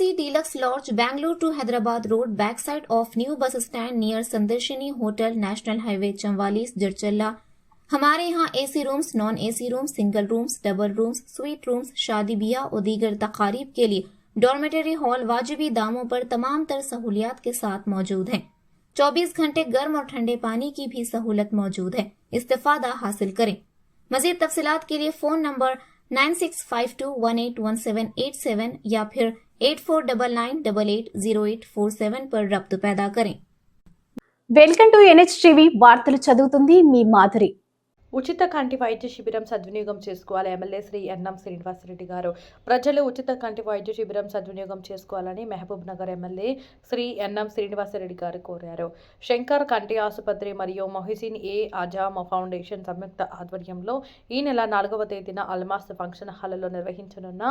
Lodge, Bangalore to Hyderabad Road, backside of new bus stand near Sandarshini Hotel, National Highway, Chamwalis, Jirchalla. हमारे यहाँ AC rooms non AC rooms single rooms double rooms suite rooms शादी ब्याह और दीगर तकारीब के लिए dormitory hall वाजिबी दामों पर तमाम तर सहूलियात के साथ मौजूद हैं। 24 घंटे गर्म और ठंडे पानी की भी सहूलत मौजूद है। इस्तेफादा हासिल करें। मजीद तफसीलात के लिए phone number nine six five two one eight one seven eight seven या फिर eight four double nine double eight zero eight four seven पर रब्त पैदा करें वेलकम टू एनएच टीवी वार्ता चलती मी माधुरी ఉచిత కంటి వైద్య శిబిరం సద్వినియోగం చేసుకోవాలి. ఎమ్మెల్యే శ్రీ ఎన్ఎం శ్రీనివాసరెడ్డి గారు. ప్రజలు ఉచిత కంటి వైద్య శిబిరం సద్వినియోగం చేసుకోవాలని Mahabub Nagar MLA Shri N M Srinivasa Reddy గారు కోరారు. శంకర్ కంటి ఆసుపత్రి మరియు మొహిసిన్ ఏ అజామ ఫౌండేషన్ సంయుక్త ఆధ్వర్యంలో ఈ నెల నాలుగవ తేదీన అల్మాస్ ఫంక్షన్ హాల్లో నిర్వహించనున్న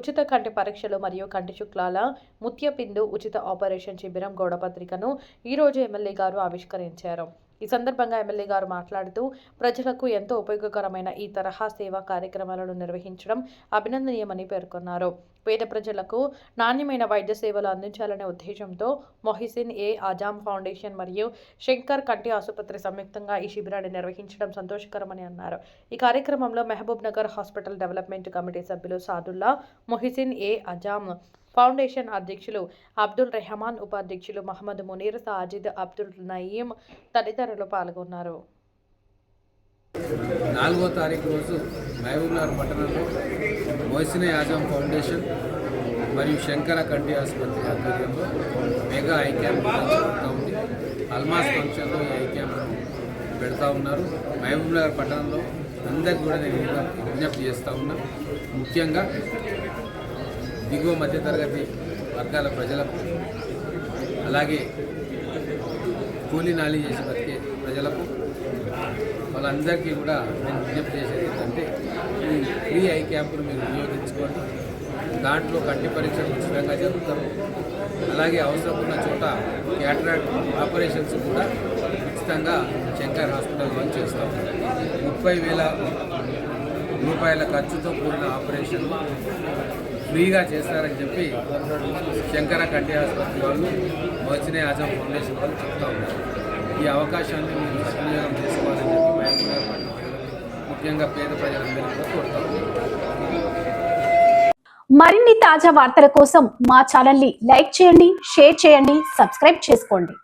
ఉచిత కంటి పరీక్షలు మరియు కంటి శుక్లాల ముత్యపిందు ఉచిత ఆపరేషన్ శిబిరం గౌడపత్రికను ఈరోజు ఎమ్మెల్యే గారు ఆవిష్కరించారు. ఈ సందర్భంగా ఎమ్మెల్యే గారు మాట్లాడుతూ ప్రజలకు ఎంతో ఉపయోగకరమైన ఈ తరహా సేవా కార్యక్రమాలను నిర్వహించడం అభినందనీయమని పేర్కొన్నారు. పేద ప్రజలకు నాణ్యమైన వైద్య సేవలు అందించాలనే ఉద్దేశంతో మొహిసిన్ ఏ ఆజామ్ ఫౌండేషన్ మరియు శంకర్ కంటి ఆసుపత్రి సంయుక్తంగా ఈ శిబిరాన్ని నిర్వహించడం సంతోషకరమని అన్నారు. ఈ కార్యక్రమంలో Mahabub Nagar hospital development committee సభ్యులు సాదుల్లా మొహిసిన్ ఏ అజామ్ ఫౌండేషన్ అధ్యక్షులు అబ్దుల్ రెహమాన్ ఉపాధ్యక్షులు మహమ్మద్ మునీర్ సాజిద్ అబ్దుల్ నయీం తదితరులు పాల్గొన్నారు. నాలుగో తారీఖు రోజు మహబూబ్నగర్ పట్టణంలో మోసినే యాజం ఫౌండేషన్ మరియు శంకర కంటి ఆసుపత్రి ఆధ్వర్యంలో మెగా ఐ క్యాంప్ జరుగుతూ ఉంది. అల్మాస్ ఫంక్షన్లో ఈ ఐ క్యాంప్ను పెడతా ఉన్నారు. మహబూబ్నగర్ పట్టణంలో అందరికీ కూడా నేను విజ్ఞప్తి చేస్తూ ఉన్నా. ముఖ్యంగా దిగువ మధ్యతరగతి వర్గాల ప్రజలకు అలాగే కూలీ నాలి చేసి బతికే ప్రజలకు వాళ్ళందరికీ కూడా నేను విజ్ఞప్తి చేసేది ఏంటంటే ఈ ఫ్రీ ఐ క్యాంపును మీరు వినియోగించుకోండి. దాంట్లో కంటి పరీక్షలు ఉచితంగా జరుగుతాము అలాగే అవసరం ఉన్న చోట క్యాటరాక్ట్ ఆపరేషన్స్ కూడా ఉచితంగా శంకర్ హాస్పిటల్ వాళ్ళు చేస్తాం. ముప్పై వేల రూపాయల ఖర్చుతో కూడిన ఆపరేషన్ ఫ్రీగా చేస్తారని చెప్పి శంకర కంటి ఆసుపత్రి వాళ్ళు వచ్చిన ఆజం ఫౌండేషన్ వాళ్ళు చెప్తా ఉన్నారు. ఈ అవకాశాన్ని మీరు సద్వినియోగం చేసుకోవాలని చెప్పి మహబూబ్నగర్ పట్టణ ప్రజలకు ముఖ్యంగా పేద ప్రజలందరికీ మరిన్ని తాజా వార్తల కోసం మా ఛానల్ని లైక్ చేయండి షేర్ చేయండి సబ్స్క్రైబ్ చేసుకోండి.